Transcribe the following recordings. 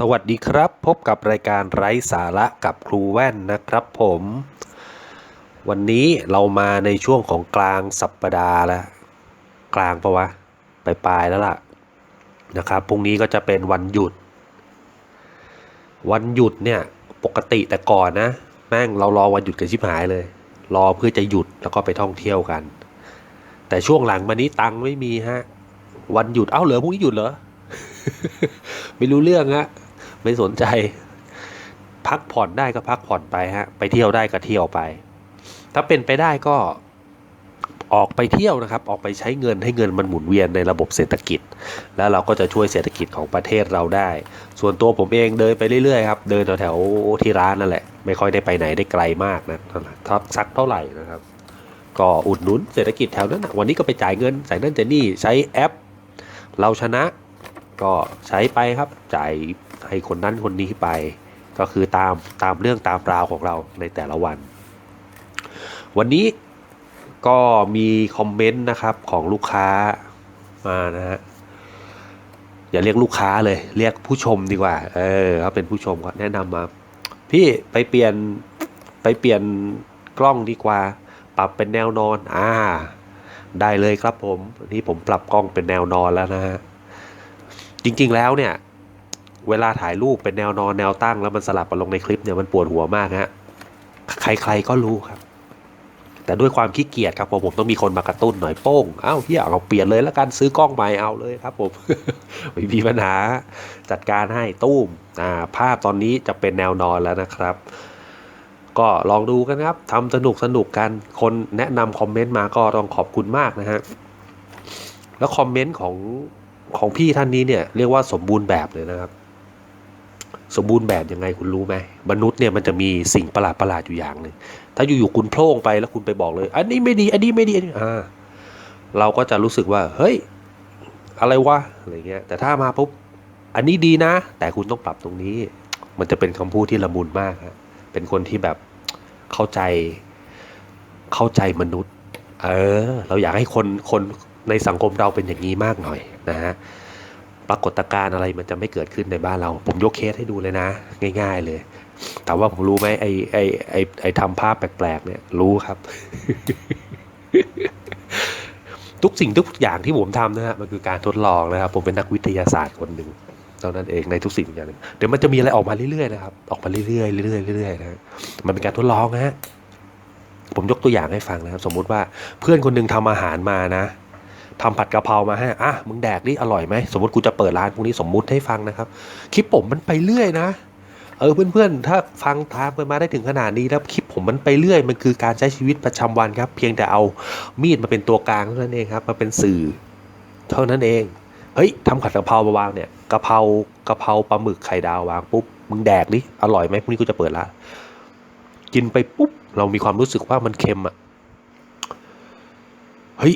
สวัสดีครับ พบกับรายการไร้สาระกับครูแว่นนะครับผม วันนี้เรามาในช่วงของกลางสัปปดาห์แล้ว กลางปะวะปลายๆแล้วล่ะนะครับพรุ่งนี้ก็จะเป็นวันหยุด วันหยุดเนี่ยปกติแต่ก่อนนะ แม่งเรารอวันหยุดกันชิบหายเลย รอเพื่อจะหยุดแล้วก็ไปท่องเที่ยวกัน แต่ช่วงหลังมานี้ตังค์ไม่มีฮะ วันหยุดเอ้าเหรอพรุ่งนี้หยุดเหรอไม่รู้เรื่องฮะ ไม่สนใจ พักผ่อนได้ก็พักผ่อนไปฮะ ไปเที่ยวได้ก็เที่ยวไป ถ้าเป็นไปได้ก็ออกไปเที่ยวนะครับ ออกไปใช้เงินให้เงินมันหมุนเวียนในระบบเศรษฐกิจ แล้วเราก็จะช่วยเศรษฐกิจของประเทศเราได้ ส่วนตัวผมเองเดินไปเรื่อยๆครับ เดินแถวๆที่ร้านนั่นแหละ ไม่ค่อยได้ไปไหนได้ไกลมากนะทับสักเท่าไหร่นะครับ ก็อุดหนุนเศรษฐกิจแถวนั้นนะวันนี้ก็ไปจ่ายเงินใส่นั่นจ่ายนี่ใช้แอป เราชนะ ก็ใช้ไปครับ จ่าย ให้คนนั้นคนนี้ไป ก็คือตามตามเรื่องตามราวของเราในแต่ละวัน วันนี้ก็มีคอมเมนต์นะครับของลูกค้ามานะฮะอย่าเรียกลูกค้าเลย เรียกผู้ชมดีกว่า เออเขาเป็นผู้ชมก็แนะนำมา พี่ไปเปลี่ยนไปเปลี่ยนกล้องดีกว่า ปรับเป็นแนวนอน อ่า ได้เลยครับผมนี่ผมปรับกล้องเป็นแนวนอนแล้วนะฮะจริงๆแล้วเนี่ย เวลาถ่ายรูปเป็นแนวนอนแนวตั้ง แล้วมันสลับมาลงในคลิปเนี่ยมันปวดหัวมากฮะใครๆก็รู้ครับ แต่ด้วยความขี้เกียจครับผมผมต้องมีคนมากระตุ้นหน่อยโป้งเอ้าเฮียเอาเปลี่ยนเลยแล้วกันซื้อกล้องใหม่เอาเลยครับผมไม่มีปัญหาจัดการให้ตุ้มอ่าภาพตอนนี้จะเป็นแนวนอนแล้วนะครับ ก็ลองดูกันครับทำสนุกสนุกกันคนแนะนำคอมเมนต์มาก็ต้องขอบคุณมากนะฮะแล้วคอมเมนต์ของของพี่ท่านนี้เนี่ยเรียกว่าสมบูรณ์แบบเลยนะครับ สมบูรณ์แบบยังไงคุณรู้ไหมมนุษย์เนี่ยมันจะมีสิ่งประหลาดประหลาดอยู่อย่างหนึ่งถ้าอยู่ๆคุณโพล่งไปแล้วคุณไปบอกเลย อันนี้ไม่ดี อันนี้ไม่ดีอันนี้อ่าเราก็จะรู้สึกว่า เฮ้ย อะไรวะอะไรเงี้ย แต่ถ้ามาปุ๊บอันนี้ดีนะ แต่คุณต้องปรับตรงนี้ มันจะเป็นคำพูดที่ละมุนมากฮะเป็นคนที่แบบเข้าใจเข้าใจมนุษย์ เออ เราอยากให้คนคนในสังคมเราเป็นอย่างนี้มากหน่อยนะฮะ ปรากฏการณ์อะไรมันจะไม่เกิดขึ้นในบ้านเรา ผมยกเคสให้ดูเลยนะ ง่าย ๆ เลยถามว่าผมรู้ไหมไอไอไอไอทำภาพแปลกๆเนี่ย รู้ครับ ทุกสิ่งทุกอย่างที่ผมทำนะฮะมันคือการทดลองนะครับ ผมเป็นนักวิทยาศาสตร์คนหนึ่งเท่านั้นเองในทุกสิ่งทุกอย่างเดี๋ยวมันจะมีอะไรออกมาเรื่อยๆนะครับ ออกมาเรื่อยๆเรื่อยๆเรื่อยๆนะฮะมันเป็นการทดลองนะฮะผมยกตัวอย่างให้ฟังนะครับ สมมุติว่าเพื่อนคนหนึงทำอาหารมานะ ทำผัดกะเพรามาให้อะมึงแดกนี่อร่อยไหมสมมติกูจะเปิดร้านพวกนี้สมมุติให้ฟังนะครับ คลิปผมมันไปเรื่อยนะเออเพื่อนๆ ถ้าฟังตามกันมาได้ถึงขนาดนี้แล้วคลิปผมมันไปเรื่อย มันคือการใช้ชีวิตประจำวันครับ เพียงแต่เอามีดมาเป็นตัวกลางเท่านั้นเองครับมาเป็นสื่อ เท่านั้นเอง เฮ้ยทำผัดกะเพรามาวางเนี่ยกะเพรากะเพราปลาหมึกไข่ดาววางปุ๊บมึงแดกดิอร่อยไหมพรุ่งนี้กูจะเปิดร้านกินไปปุ๊บเรามีความรู้สึกว่ามันเค็มอะเฮ้ย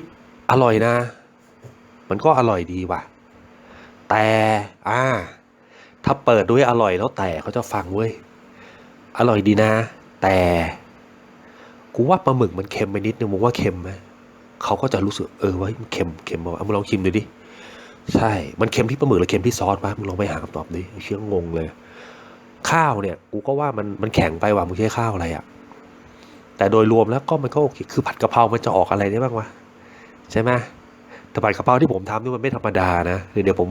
อร่อยนะ มันก็อร่อยดีว่ะ แต่อ่า ถ้าเปิดด้วยอร่อยแล้วแต่เขาจะฟังเว้ย อร่อยดีนะ แต่ กูว่าปลาหมึกมันเค็มไปนิดนึงมึงว่าเค็มไหมเขาก็จะรู้สึกเออว้ยมันเค็มเค็มป่ะเอามึงลองชิมดูดิ ใช่ มันเค็มที่ปลาหมึกหรือเค็มที่ซอสปะมึงลองไปหาคำตอบดิเชื่องงเลย ข้าวเนี่ย กูก็ว่ามันมันแข็งไปว่ะมึงใช้ข้าวอะไรอะแต่โดยรวมแล้วก็มันก็โอเค คือผัดกะเพรา มันจะออกอะไรได้บ้างวะ ใช่ไหมแต่ผัดกระเพราที่ผมทำนี่มันไม่ธรรมดานะ เดี๋ยวผม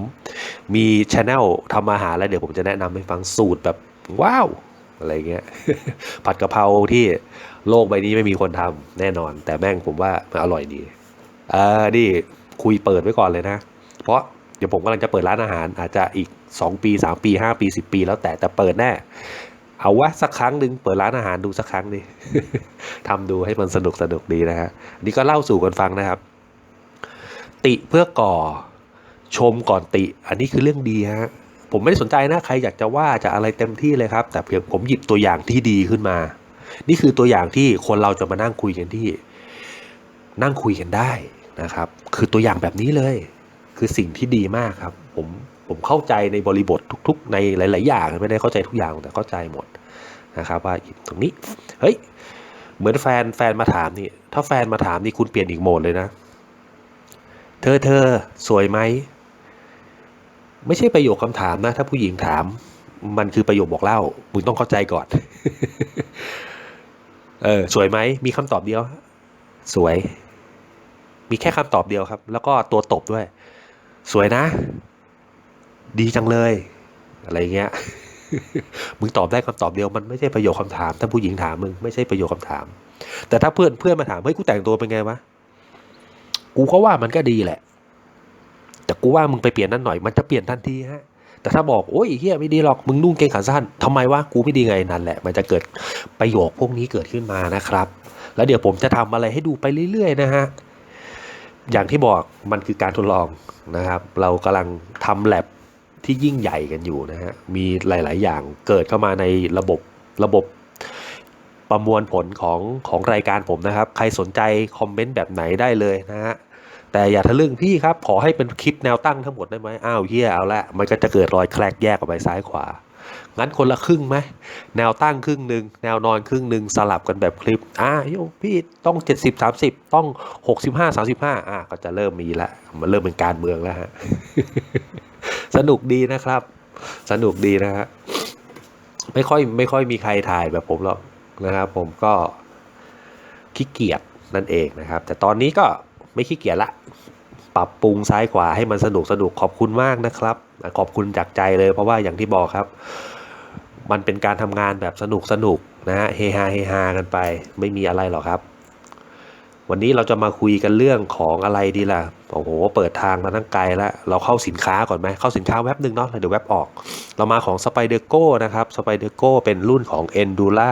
มีช anel ทำอาหารแล้วเดี๋ยวผมจะแนะนำให้ฟังสูตรแบบว้าวอะไรเงี้ยผัดกะเพราที่โลกใบนี้ไม่มีคนทำแน่นอน แต่แม่งผมว่ามันอร่อยดีอ่านี่คุยเปิดไว้ก่อนเลยนะ เพราะเดี๋ยวผมกำลังจะเปิดร้านอาหารอาจจะอีก 2 ปี 3 ปี 5 ปี 10 ปีแล้วแต่แต่เปิดแน่เอาวะสักครั้งหนึ่งเปิดร้านอาหารดูสักครั้งดิทำดูให้มันสนุกสนุกดีนะฮะนี่ก็เล่าสู่กันฟังนะครับ ติเพื่อก่อชมก่อนติ อันนี้คือเรื่องดีฮะผมไม่ได้สนใจนะใครอยากจะว่าจะอะไรเต็มที่เลยครับ แต่เพียงผมหยิบตัวอย่างที่ดีขึ้นมา นี่คือตัวอย่างที่คนเราจะมานั่งคุยกันที่ นั่งคุยกันได้นะครับ คือตัวอย่างแบบนี้เลย คือสิ่งที่ดีมากครับ ผมผมเข้าใจในบริบททุก ๆ ในหลาย ๆ อย่างไม่ได้เข้าใจทุกอย่างแต่เข้าใจหมดนะครับว่าตรงนี้เฮ้ยเหมือนแฟนแฟนมาถามนี่ ถ้าแฟนมาถามนี่คุณเปลี่ยนอีกโหมดเลยนะ เธอเธอสวยไหม ไม่ใช่ประโยคคำถามนะ ถ้าผู้หญิงถาม มันคือประโยคบอกเล่ามึงต้องเข้าใจก่อน เออสวยไหม มีคำตอบเดียว สวย มีแค่คำตอบเดียวครับ แล้วก็ตัวตบด้วย สวยนะ ดีจังเลย อะไรเงี้ยมึงตอบได้คำตอบเดียวมันไม่ใช่ประโยคคำถาม ถ้าผู้หญิงถามมึงไม่ใช่ประโยคคำถาม แต่ถ้าเพื่อนเพื่อนมาถามเฮ้ยกูแต่งตัวเป็นไงวะ กูก็ว่ามันก็ดีแหละ แต่กูว่ามึงไปเปลี่ยนนั่นหน่อย มันจะเปลี่ยนทันทีฮะ แต่ถ้าบอกโอ้ยเฮียไม่ดีหรอก มึงนุ่งเกงขาสั้นทำไมวะ กูไม่ดีไงนั่นแหละ มันจะเกิดประโยคพวกนี้เกิดขึ้นมานะครับ แล้วเดี๋ยวผมจะทำอะไรให้ดูไปเรื่อยๆนะฮะ อย่างที่บอกมันคือการทดลองนะครับ เรากำลังทำแลบที่ยิ่งใหญ่กันอยู่นะฮะ มีหลาย ๆ อย่างเกิดเข้ามาในระบบระบบ ประมวลผลของของรายการผมนะครับ ใครสนใจคอมเมนต์แบบไหนได้เลยนะฮะแต่อย่าทะลึ่งพี่ครับ ขอให้เป็นคลิปแนวตั้งทั้งหมดได้ไหมอ้าวเฮียเอาละมันก็จะเกิดรอยแคลกแยกออกไปซ้ายขวา งั้นคนละครึ่งไหมแนวตั้งครึ่งหนึ่งแนวนอนครึ่งหนึ่งสลับกันแบบคลิปอ่าโยพี่ต้อง 70 30 ต้อง 65 35อ่าก็จะเริ่มมีละมันเริ่มเป็นการเมืองแล้วฮะสนุกดีนะครับ สนุกดีนะฮะไม่ค่อยไม่ค่อยมีใครถ่ายแบบผมหรอก นะครับ ผมก็ขี้เกียจนั่นเองนะครับ แต่ตอนนี้ก็ไม่ขี้เกียจละปรับปรุงซ้ายขวาให้มันสนุกสนุกขอบคุณมากนะครับ ขอบคุณจากใจเลยเพราะว่าอย่างที่บอกครับ มันเป็นการทำงานแบบสนุกสนุกนะฮะเฮฮาเฮฮากันไป ไม่มีอะไรหรอกครับวันนี้เราจะมาคุยกันเรื่องของอะไรดีล่ะ โอ้โห เปิดทางมาตั้งไกลแล้ว เราเข้าสินค้าก่อนไหม เข้าสินค้าแว็บหนึ่งเนาะ เดี๋ยวแว็บออก เรามาของ Spider Go นะครับ Spider Go เป็นรุ่นของ Endura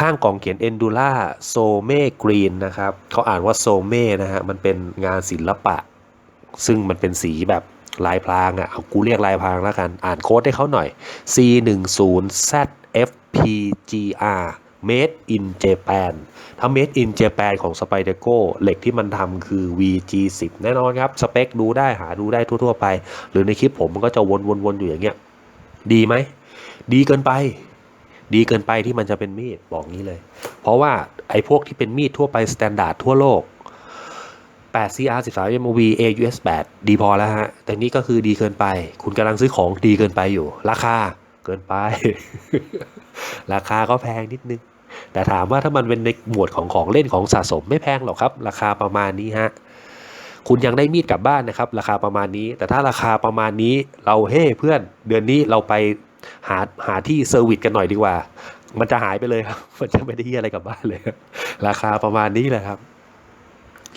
ข้างกล่องเขียน Endura s o m e Green นะครับเขาอ่านว่า s o m e นะฮะ มันเป็นงานศิลปะ ซึ่งมันเป็นสีแบบลายพรางอะ่ะเอากูเรียกลายพรางแล้วกัน อ่านโค้ดให้เขาหน่อย C 1 0 Z F P G R Made in Japan ถ้า Made in Japan ของ Spyderco เหล็กที่มันทำคือ VG10 แน่นอนครับ สเปคดูได้หาดูได้ทั่ว ๆ ไป หรือในคลิปผมมันก็จะวนๆๆอยู่อย่างเงี้ย ดีไหม ดีเกินไป ดีเกินไปที่มันจะเป็นมีดบอกงี้เลย เพราะว่าไอ้พวกที่เป็นมีดทั่วไปสแตนดาร์ดทั่วโลก 8 CR 13 MOV AUS 8 ดีพอแล้วฮะ แต่นี่ก็คือดีเกินไป คุณกำลังซื้อของดีเกินไปอยู่ ราคาเกินไป ราคาก็แพงนิดนึง แต่ถามว่าถ้ามันเป็นในหมวดของของเล่นของสะสมไม่แพงหรอกครับ ราคาประมาณนี้ฮะคุณยังได้มีดกลับบ้านนะครับ ราคาประมาณนี้ แต่ถ้าราคาประมาณนี้เราเฮ้เพื่อน เดือนนี้เราไป หาหาที่เซอร์วิสกันหน่อยดีกว่า มันจะหายไปเลยครับ มันจะไม่ได้เฮียอะไรกลับบ้านเลย ราคาประมาณนี้แหละครับ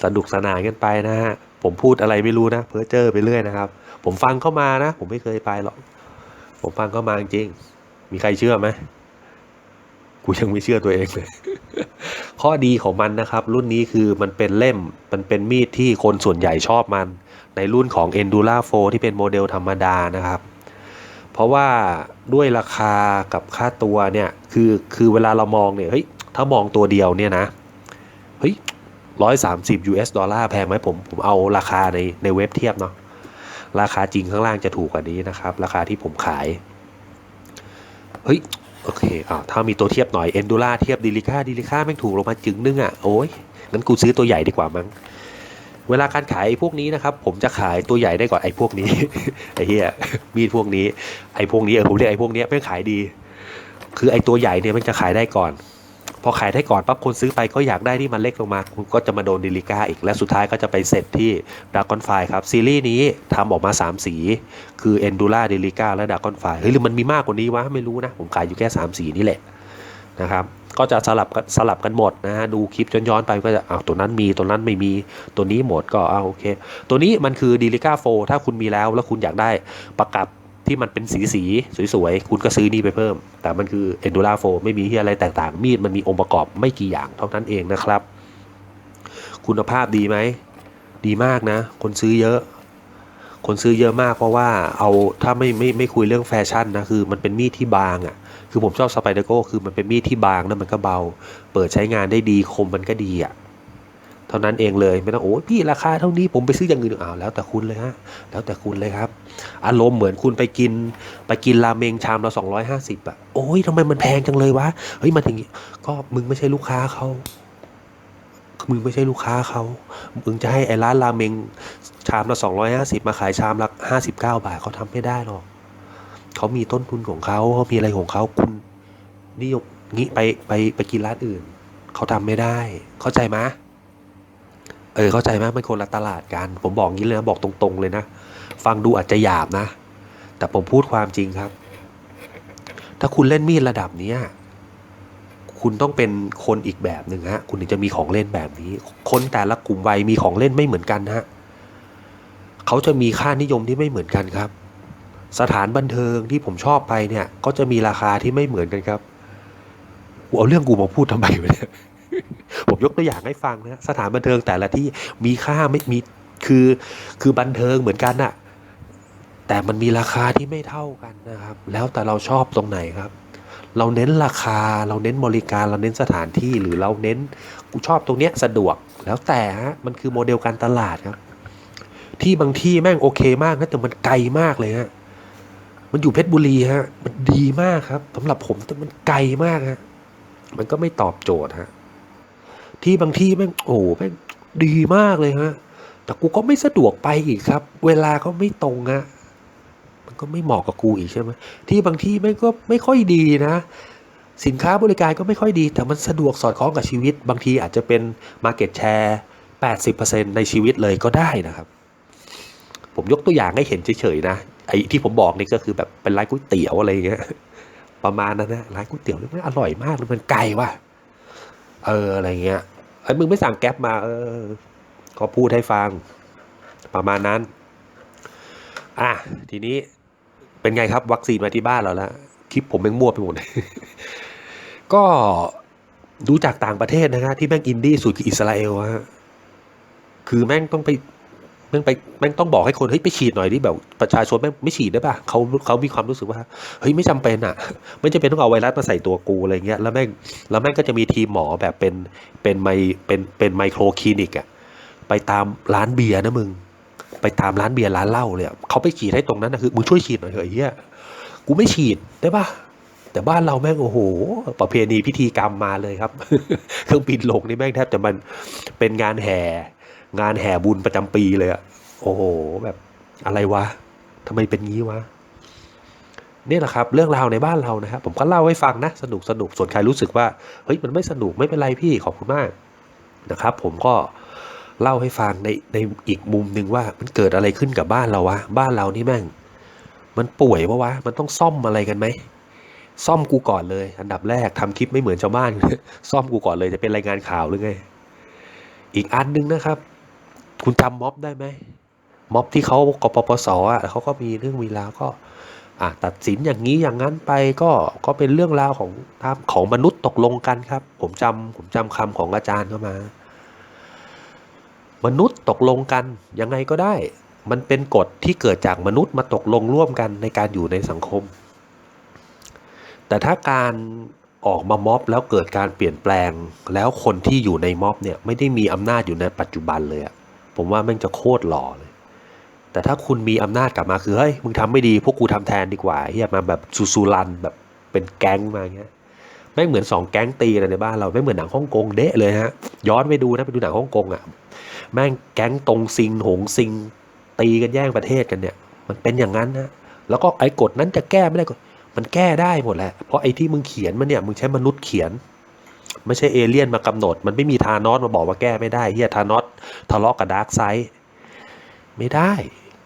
สนุกสนานกันไปนะฮะ ผมพูดอะไรไม่รู้นะเพ้อเจอไปเรื่อยนะครับ ผมฟังเข้ามานะ ผมไม่เคยไปหรอก ผมฟังเข้ามาจริง มีใครเชื่อไหมกูยังไม่เชื่อตัวเองเลย ข้อดีของมันนะครับ รุ่นนี้คือมันเป็นเล่ม มันเป็นมีดที่คนส่วนใหญ่ชอบมัน ในรุ่นของ Endura 4 ที่เป็นโมเดลธรรมดานะครับ เพราะว่าด้วยราคากับค่าตัวเนี่ยคือคือเวลาเรามองเนี่ยเฮ้ยถ้ามองตัวเดียวเนี่ยนะเฮ้ยร้อยสามสิบ US ดอลลาร์แพงไหมผมผมเอาราคาในในเว็บเทียบเนาะราคาจริงข้างล่างจะถูกกว่านี้นะครับ ราคาที่ผมขาย เฮ้ย โอเคอ่าถ้ามีตัวเทียบหน่อย Endura เทียบดิลิค่าดิลิค่าแม่งถูกลงมาจึงนึงอะ โอ้ยงั้นกูซื้อตัวใหญ่ดีกว่ามั้ง เวลาการขายไอ้พวกนี้นะครับ ผมจะขายตัวใหญ่ได้ก่อนไอ้พวกนี้ ไอ้เหี้ยมีดพวกนี้ ไอ้พวกนี้ผมเรียกไอ้พวกนี้ยแม่ขายดี คือไอ้ตัวใหญ่เนี่ยมันจะขายได้ก่อน พอขายได้ก่อนปั๊บคนซื้อไปก็อยากได้ที่มันเล็กลงมา คุณก็จะมาโดนดิลิก้าอีก และสุดท้ายก็จะไปเสร็จที่ดากอนไฟครับซีรีส์นี้ทำออกมา 3 สี คือ Endura d e l i c a และดากอนไฟเฮ้ยหรือมันมีมากกว่านี้วะไม่รู้นะผมขายอยู่แค่3สีนี่แหละนะครับ ก็จะสลับกันสลับกันหมดนะฮะดูคลิปย้อนๆไปก็จะอ้าวตัวนั้นมีตัวนั้นไม่มีตัวนี้หมดก็อ้าวโอเค ตัวนี้มันคือ d e l i c a 4ถ้าคุณมีแล้วแล้วคุณอยากได้ประกับที่มันเป็นสีสีสวยๆ คุณก็ซื้อนี่ไปเพิ่ม แต่มันคือ Endura 4ไม่มีที่อะไรแตกต่าง มีดมันมีองค์ประกอบไม่กี่อย่างเท่านั้นเองนะครับ คุณภาพดีไหม ดีมากนะ คนซื้อเยอะ คนซื้อเยอะมากเพราะว่าเอาถ้าไม่ไม่ไม่คุยเรื่องแฟชั่นนะ คือมันเป็นมีดที่บางอะ่ะ คือผมชอบสไปเดอร์โกคือมันเป็นมีดที่บางแล้วมันก็เบา เปิดใช้งานได้ดีคมมันก็ดีอะ่ะเท่านั้นเองเลยไม่ต้องโอ้พี่ราคาเท่านี้ผมไปซื้ออย่างอื่นอ้าวแล้วแต่คุณเลยฮะแล้วแต่คุณเลยครับ อารมณ์เหมือนคุณไปกิน ไปกินราเมงชามละสองร้อยห้าสิบอะโอ้ยทำไมมันแพงจังเลยวะเฮ้ยมาถึงก็มึงไม่ใช่ลูกค้าเขามึงไม่ใช่ลูกค้าเขามึงจะให้ไอ้ร้านราเมงชามละสองร้อยห้าสิบมาขายชามละห้าสิบเก้าบาทเขาทำไม่ได้หรอก เขามีต้นทุนของเขาเขามีอะไรของเขาคุณนิยมงี้ไปไปไปกินร้านอื่น เขาทำไม่ได้ เข้าใจไหมเออเข้าใจไหมมันคนละตลาดกัน ผมบอกงี้เลยนะบอกตรง ๆ เลยนะ ฟังดูอาจจะหยาบนะ แต่ผมพูดความจริงครับ ถ้าคุณเล่นมีดระดับเนี้ยคุณต้องเป็นคนอีกแบบหนึ่งฮะ คุณถึงจะมีของเล่นแบบนี้ คนแต่ละกลุ่มวัยมีของเล่นไม่เหมือนกันฮะ เขาจะมีค่านิยมที่ไม่เหมือนกันครับ สถานบันเทิงที่ผมชอบไปเนี่ย ก็จะมีราคาที่ไม่เหมือนกันครับกูเอาเรื่องกูมาพูดทำไมวะเนี่ยผมยกตัวอย่างให้ฟังนะสถานบันเทิงแต่ละที่มีค่าไม่มีคือคือบันเทิงเหมือนกันน่ะแต่มันมีราคาที่ไม่เท่ากันนะครับ แล้วแต่เราชอบตรงไหนครับ เราเน้นราคาเราเน้นบริการเราเน้นสถานที่หรือเราเน้นกูชอบตรงเนี้ยสะดวกแล้วแต่ฮะมันคือโมเดลการตลาดครับ ที่บางที่แม่งโอเคมากนะแต่มันไกลมากเลยฮะ มันอยู่เพชรบุรีฮะ มันดีมากครับสำหรับผมแต่มันไกลมากฮะ มันก็ไม่ตอบโจทย์ฮะ ที่บางที่แม่งโอ้โหแม่งดีมากเลยฮะ แต่กูก็ไม่สะดวกไปอีกครับ เวลาก็ไม่ตรงฮะ มันก็ไม่เหมาะกับกูอีกใช่ไหมที่บางที่แม่งก็ไม่ค่อยดีนะ สินค้าบริการก็ไม่ค่อยดี แต่มันสะดวกสอดคล้องกับชีวิต บางทีอาจจะเป็น Market Share 80%ในชีวิตเลยก็ได้นะครับ ผมยกตัวอย่างให้เห็นเฉยๆนะ ไอ้ที่ผมบอกนี่ก็คือแบบเป็นร้านก๋วยเตี๋ยวอะไรอย่างเงี้ยประมาณนั้นนะร้านก๋วยเตี๋ยวนี่มันอร่อยมากเลยมันไกลว่ะเอออะไรเงี้ยไอ้มึงไม่สั่งแก๊ปมา เออก็พูดให้ฟัง ประมาณนั้น อะทีนี้เป็นไงครับวัคซีนมาที่บ้านเราแล้วคลิปผมแม่งมั่วไปหมดก็ดูจากต่างประเทศนะฮะที่แม่งอินดี้สุดคืออิสราเอลฮะคือแม่งต้องไป แม่งไปแม่งต้องบอกให้คนเฮ้ยไปฉีดหน่อยดิแบบประชาชนแม่งไม่ฉีดได้ป่ะเขาเขามีความรู้สึกว่าเฮ้ยไม่จำเป็นอะ ไม่จำเป็นต้องเอาไวรัสมาใส่ตัวกูอะไรเงี้ยแล้วแม่งแล้วแม่งก็จะมีทีมหมอแบบเป็นเป็นไมเป็นเป็นไมโครคลินิกอะไปตามร้านเบียร์นะมึง ไปตามร้านเบียร์ร้านเหล้าเลยเขาไปฉีดให้ตรงนั้นนะคือมึงช่วยฉีดหน่อยเถอะเฮียกูไม่ฉีดได้ป่ะแต่บ้านเราแม่งโอ้โห ประเพณีพิธีกรรมมาเลยครับ เครื่องบินลงนี่แม่งแทบจะมันเป็นงานแห่ งานแห่บุญประจำปีเลยอะโอ้โหแบบอะไรวะทำไมเป็นงี้วะนี่แหละครับเรื่องราวในบ้านเรานะครับผมก็เล่าให้ฟังนะสนุกสนุกส่วนใครรู้สึกว่าเฮ้ยมันไม่สนุกไม่เป็นไรพี่ขอบคุณมากนะครับ ผมก็เล่าให้ฟังในในอีกมุมหนึ่งว่ามันเกิดอะไรขึ้นกับบ้านเราวะบ้านเรานี่แม่ง มันป่วยปะวะมันต้องซ่อมอะไรกันไหมซ่อมกูก่อนเลย อันดับแรกทำคลิปไม่เหมือนชาวบ้านซ่อมกูก่อนเลยจะเป็นรายงานข่าวหรือไงอีกอันหนึงนะครับ คุณจำม็อบได้ไหมม็อบที่เขากปปสอะเขาก็มีเรื่องมีราวก็อะตัดสินอย่างนี้อย่างนั้นไปก็ก็เป็นเรื่องราวของตามของมนุษย์ตกลงกันครับ ผมจำผมจำคำของอาจารย์เข้ามา มนุษย์ตกลงกันยังไงก็ได้ มันเป็นกฎที่เกิดจากมนุษย์มาตกลงร่วมกันในการอยู่ในสังคม แต่ถ้าการออกมาม็อบแล้วเกิดการเปลี่ยนแปลงแล้วคนที่อยู่ในม็อบเนี่ยไม่ได้มีอำนาจอยู่ในปัจจุบันเลยอะ ผมว่าแม่งจะโคตรหล่อเลย แต่ถ้าคุณมีอำนาจกลับมาคือเฮ้ยมึงทำไม่ดีพวกกูทำแทนดีกว่าเฮียมาแบบซูซูรันแบบเป็นแก๊งมาอย่างเงี้ยแม่งเหมือนสองแก๊งตีกันในบ้านเราไม่เหมือนหนังฮ่องกงเดะเลยฮะย้อนไปดูนะไปดูหนังฮ่องกงอะแม่งแก๊งตรงซิงหงซิง ตีกันแย่งประเทศกันเนี่ย มันเป็นอย่างนั้นนะแล้วก็ไอ้กฎนั้นจะแก้ไม่ได้ก็มันแก้ได้หมดแหละเพราะไอ้ที่มึงเขียนมันเนี่ยมึงใช้มนุษย์เขียน ไม่ใช่เอเลี่ยนมากำหนด มันไม่มีทานอสมาบอกว่าแก้ไม่ได้เฮียทานอส ทะเลาะกับดาร์กไซด์ไม่ได้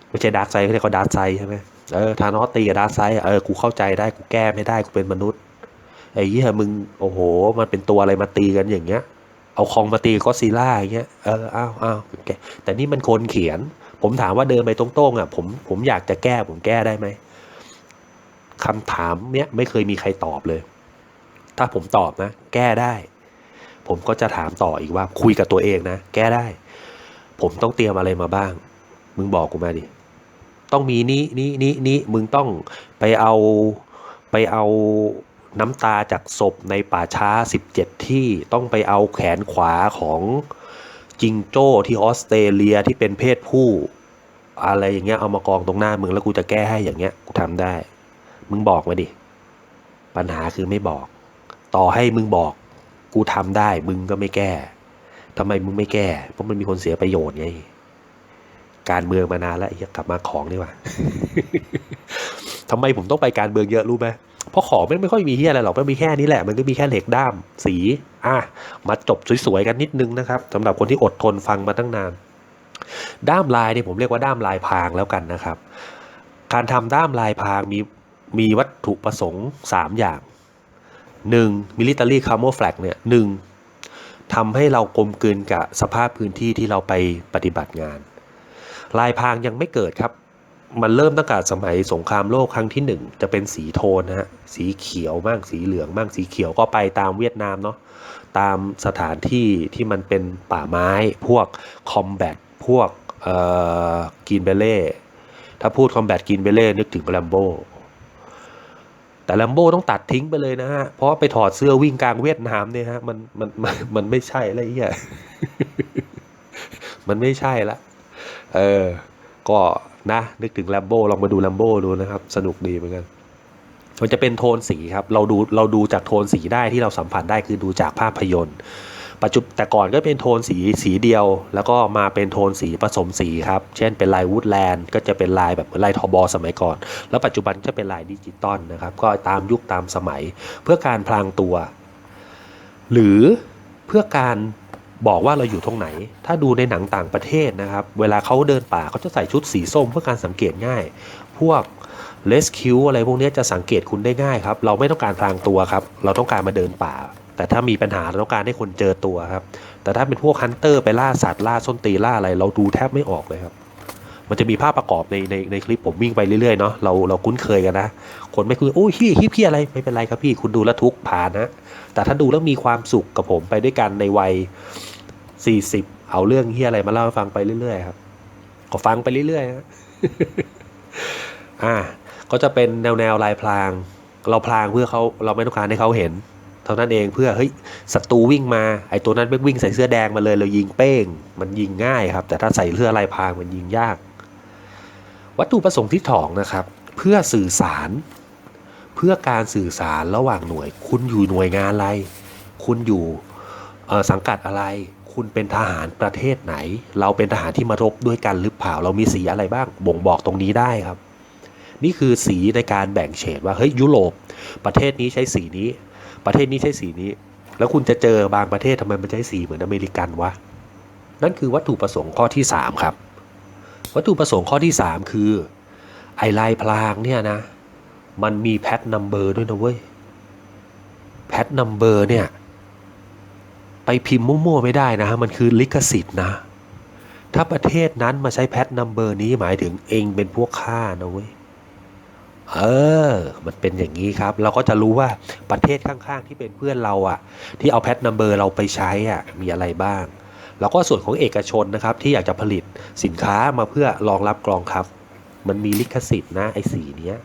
ไม่ใช่ดาร์กไซด์เขาเรียกว่าดาร์กไซด์ใช่ไหมเออทานอสตีกับดาร์กไซด์เออกูเข้าใจได้กูแก้ไม่ได้กูเป็นมนุษย์ไอ้เหี้ยมึงโอ้โห มันเป็นตัวอะไรมาตีกันอย่างเงี้ย เอาคองมาตีก็ซิลล่าอย่างเงี้ยเอออ้าวอ้าวแกแต่นี่มันคนเขียน ผมถามว่าเดินไปตรงๆอะผมผมอยากจะแก้ผมแก้ได้ไหมคำถามเนี้ยไม่เคยมีใครตอบเลย ถ้าผมตอบนะ แก้ได้ ผมก็จะถามต่ออีกว่าคุยกับตัวเองนะ แก้ได้ ผมต้องเตรียมอะไรมาบ้าง มึงบอกกูมาดิต้องมีนี้นี้นี้นี้มึงต้องไปเอาไปเอาน้ำตาจากศพในป่าช้า 17 ที่ต้องไปเอาแขนขวาของจิงโจ้ที่ออสเตรเลียที่เป็นเพศผู้ อะไรอย่างเงี้ยเอามากองตรงหน้ามึงแล้วกูจะแก้ให้อย่างเงี้ยกูทำได้ มึงบอกมาดิ ปัญหาคือไม่บอก ต่อให้มึงบอก กูทำได้มึงก็ไม่แก้ทำไมมึงไม่แก้ เพราะมันมีคนเสียประโยชน์ไง การเมืองมานานแล้วอยากลับมาของดีกว่าทำไมผมต้องไปการเมืองเยอะรู้ไหมเพราะของไม่ไม่ค่อยมีเฮียอะไรหรอกมันมีแค่นี้แหละ มันก็มีแค่เหล็กด้าม สี อะ มาจบสวยๆกันนิดนึงนะครับสำหรับคนที่อดทนฟังมาตั้งนาน ด้ามลายเนี่ยผมเรียกว่าด้ามลายพรางแล้วกันนะครับ การทำด้ามลายพรางมีมีวัตถุประสงค์ 3 อย่าง 1. military camouflage เนี่ยหนึ่งทำให้เรากลมกลืนกับสภาพพื้นที่ที่เราไปปฏิบัติงาน ลายพรางยังไม่เกิดครับ มันเริ่มตั้งแต่สมัยสงครามโลกครั้งที่หนึ่งจะเป็นสีโทนนะฮะสีเขียวบ้างสีเหลืองบ้างสีเขียวก็ไปตามเวียดนามเนาะตามสถานที่ที่มันเป็นป่าไม้พวกคอมแบทพวกกินเบเล่ถ้าพูดคอมแบทกินเบเล่นึกถึงแลมโบ แต่ลัมโบต้องตัดทิ้งไปเลยนะฮะ เพราะไปถอดเสื้อวิ่งกลางเวียดนามเนี่ยฮะ มันมันมันมันไม่ใช่ไรเงี้ยมันไม่ใช่ละ เออ ก็นะนึกถึงลัมโบลองมาดูลัมโบดูนะครับ สนุกดีเหมือนกันมันจะเป็นโทนสีครับ เราดูเราดูจากโทนสีได้ที่เราสัมผัสได้คือดูจากภาพยนตร์ ปัจจุบันแต่ก่อนก็เป็นโทนสีสีเดียว แล้วก็มาเป็นโทนสีผสมสีครับ เช่นเป็นลายวูดแลนด์ก็จะเป็นลายแบบเหมือนลายทอบอสมัยก่อน แล้วปัจจุบันจะเป็นลายดิจิตอลนะครับ ก็ตามยุคตามสมัย เพื่อการพลางตัว หรือเพื่อการบอกว่าเราอยู่ตรงไหน ถ้าดูในหนังต่างประเทศนะครับ เวลาเขาเดินป่าเขาจะใส่ชุดสีส้มเพื่อการสังเกตง่าย พวกเลสคิวอะไรพวกนี้จะสังเกตคุณได้ง่ายครับ เราไม่ต้องการพลางตัวครับ เราต้องการมาเดินป่า แต่ถ้ามีปัญหาเราต้องการให้คนเจอตัวครับ แต่ถ้าเป็นพวกฮันเตอร์ไปล่าสัตว์ล่าส้นตีล่าอะไร เราดูแทบไม่ออกเลยครับ มันจะมีภาพประกอบในในในคลิปผมวิ่งไปเรื่อยๆเนาะเราเราคุ้นเคยกันนะ คนไม่คุ้นโอ้ยฮี่ฮิปพี่อะไรไม่เป็นไรครับพี่คุณดูแล้วทุกผ่านนะแต่ถ้าดูแล้วมีความสุขกับผมไปด้วยกันในวัย 40 เอาเรื่องเฮียอะไรมาเล่าให้ฟังไปเรื่อยๆครับก็ฟังไปเรื่อยๆนะอ่าก็จะเป็นแนวแนวลายพลาง เราพลางเพื่อเขาเราไม่ต้องการให้เขาเห็น เท่านั้นเองเพื่อเฮ้ยศัตรูวิ่งมาไอ้ตัวนั้นไม่วิ่งใส่เสื้อแดงมาเลยเรายิงเป้ง มันยิงง่ายครับ แต่ถ้าใส่เสื้อลายพรางมันยิงยาก วัตถุประสงค์ที่สองนะครับ เพื่อสื่อสาร เพื่อการสื่อสารระหว่างหน่วย คุณอยู่หน่วยงานอะไร คุณอยู่สังกัดอะไร คุณเป็นทหารประเทศไหน เราเป็นทหารที่มารบด้วยกันหรือเปล่าเรามีสีอะไรบ้างบ่งบอกตรงนี้ได้ครับนี่คือสีในการแบ่งเฉดว่าเฮ้ยยุโรปประเทศนี้ใช้สีนี้ ประเทศนี้ใช้สีนี้ แล้วคุณจะเจอบางประเทศทำไมมันใช้สีเหมือนอเมริกันวะนั่นคือวัตถุประสงค์ข้อที่ 3 ครับ วัตถุประสงค์ข้อที่ 3 คือ ไอลายพลางเนี่ยนะ มันมีแพทนัมเบอร์ด้วยนะเว้ยแพทนัมเบอร์เนี่ย ไปพิมพ์มั่วๆไม่ได้นะฮะมันคือลิขสิทธิ์นะ ถ้าประเทศนั้นมาใช้แพทนัมเบอร์นี้หมายถึงเองเป็นพวกข้านะเว้ย เออ มันเป็นอย่างนี้ครับ เราก็จะรู้ว่าประเทศข้างๆ ที่เป็นเพื่อนเราอะที่เอาแพทนัมเบอร์เราไปใช้อะมีอะไรบ้าง แล้วก็ส่วนของเอกชนนะครับ ที่อยากจะผลิตสินค้ามาเพื่อรองรับกรองครับ มันมีลิขสิทธิ์นะไอ้สีเนี้ย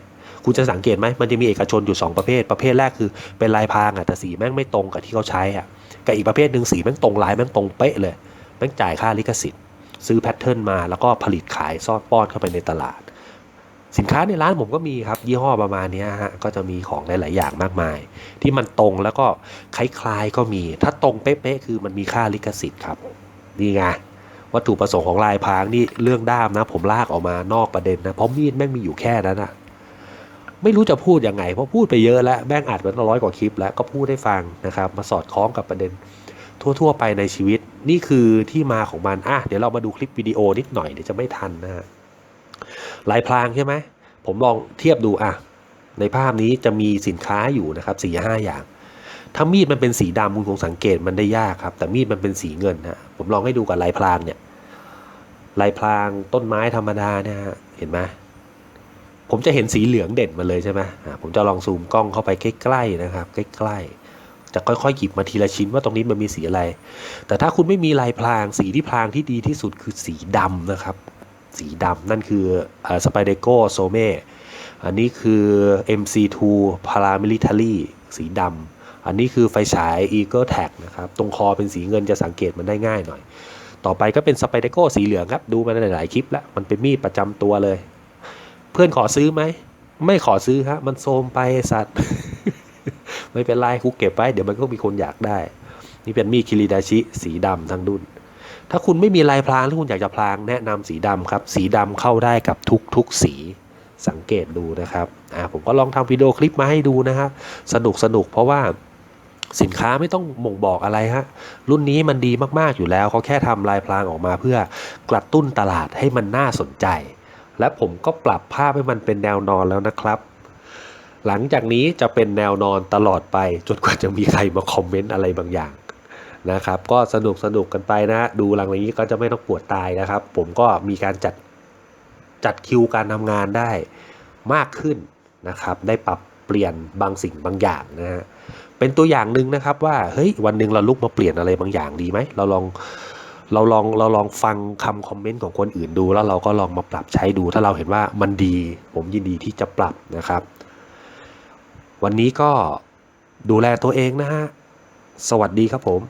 คุณจะสังเกตไหมมันจะมีเอกชนอยู่ 2 ประเภท ประเภทแรกคือเป็นลายพรางอะแต่สีแม่งไม่ตรงกับที่เขาใช้อะกับอีกประเภทหนึ่งสีแม่งตรงลายแม่งตรงเป๊ะเลยแม่งจ่ายค่าลิขสิทธิ์ ซื้อแพทเทิร์นมาแล้วก็ผลิตขายซ่อนป้อนเข้าไปในตลาด สินค้าในร้านผมก็มีครับ ยี่ห้อประมาณนี้ฮะก็จะมีของหลาย ๆ อย่างมากมาย ที่มันตรงแล้วก็คล้ายๆก็มี ถ้าตรงเป๊ะๆคือมันมีค่าลิขสิทธิ์ครับนี่ไงวัตถุประสงค์ของลายพรางนี่เรื่องด้ามนะ ผมลากออกมานอกประเด็นนะเพราะมีดแม่งมีอยู่แค่นั้นอะไม่รู้จะพูดยังไงเพราะพูดไปเยอะแล้วแม่งอัดไปตั้ร้อยกว่าคลิป แล้วก็พูดให้ฟังนะครับ มาสอดคล้องกับประเด็นทั่ว ๆ ไปในชีวิต นี่คือที่มาของมันอะเดี๋ยวเรามาดูคลิปวิดีโอนิดหน่อยเดี๋ยวจะไม่ทันนะฮะ ลายพรางใช่ไหมผมลองเทียบดูอะในภาพนี้จะมีสินค้าอยู่นะครับสี่ห้าอย่าง ถ้ามีดมันเป็นสีดำคุณคงสังเกตมันได้ยากครับ แต่มีดมันเป็นสีเงินนะผมลองให้ดูกับลายพรางเนี่ยลายพรางต้นไม้ธรรมดาเนี่ยฮะเห็นไหมผมจะเห็นสีเหลืองเด่นมาเลยใช่ไหมอะผมจะลองซูมกล้องเข้าไปใกล้ๆนะครับ ใกล้ๆ จะค่อยๆหยิบมาทีละชิ้นว่าตรงนี้มันมีสีอะไร แต่ถ้าคุณไม่มีลายพรางสีที่พรางที่ดีที่สุดคือสีดำนะครับ สีดำนั่นคือสไปเดโกโซเมอันนี้คือ MC2 Paramilitary สีดำอันนี้คือไฟฉาย Eagle Tag นะครับ ตรงคอเป็นสีเงินจะสังเกตมันได้ง่ายหน่อย ต่อไปก็เป็นสไปเดโกสีเหลืองครับ ดูมาในหลายๆคลิปแล้ว มันเป็นมีดประจำตัวเลย เพื่อนขอซื้อไหม ไม่ขอซื้อฮะมันโซมไปสัตว์ ไม่เป็นไรกูเก็บไว้ เดี๋ยวมันก็มีคนอยากได้ นี่เป็นมีดคิริดาชิ สีดำทั้งดุน ถ้าคุณไม่มีลายพรางหรือคุณอยากจะพรางแนะนำสีดำครับ สีดำเข้าได้กับทุกทุกสีสังเกตดูนะครับอ่าผมก็ลองทำวิดีโอคลิปมาให้ดูนะครับสนุกสนุกเพราะว่าสินค้าไม่ต้องบ่งบอกอะไรฮะรุ่นนี้มันดีมากๆอยู่แล้วเขาแค่ทำลายพรางออกมาเพื่อกระตุ้นตลาดให้มันน่าสนใจ และผมก็ปรับภาพให้มันเป็นแนวนอนแล้วนะครับ หลังจากนี้จะเป็นแนวนอนตลอดไปจนกว่าจะมีใครมาคอมเมนต์อะไรบางอย่าง นะครับ ก็สนุกสนุกกันไปนะ ดูหลังนี้ก็จะไม่ต้องปวดตายนะครับ ผมก็มีการจัดจัดคิวการทำงานได้มากขึ้นนะครับ ได้ปรับเปลี่ยนบางสิ่งบางอย่างนะฮะเป็นตัวอย่างหนึ่งนะครับว่าเฮ้ยวันหนึ่งเราลุกมาเปลี่ยนอะไรบางอย่างดีไหมเราลองเราลองเราลองฟังคำคอมเมนต์ของคนอื่นดู แล้วเราก็ลองมาปรับใช้ดู ถ้าเราเห็นว่ามันดี ผมยินดีที่จะปรับนะครับ วันนี้ก็ดูแลตัวเองนะฮะ สวัสดีครับผม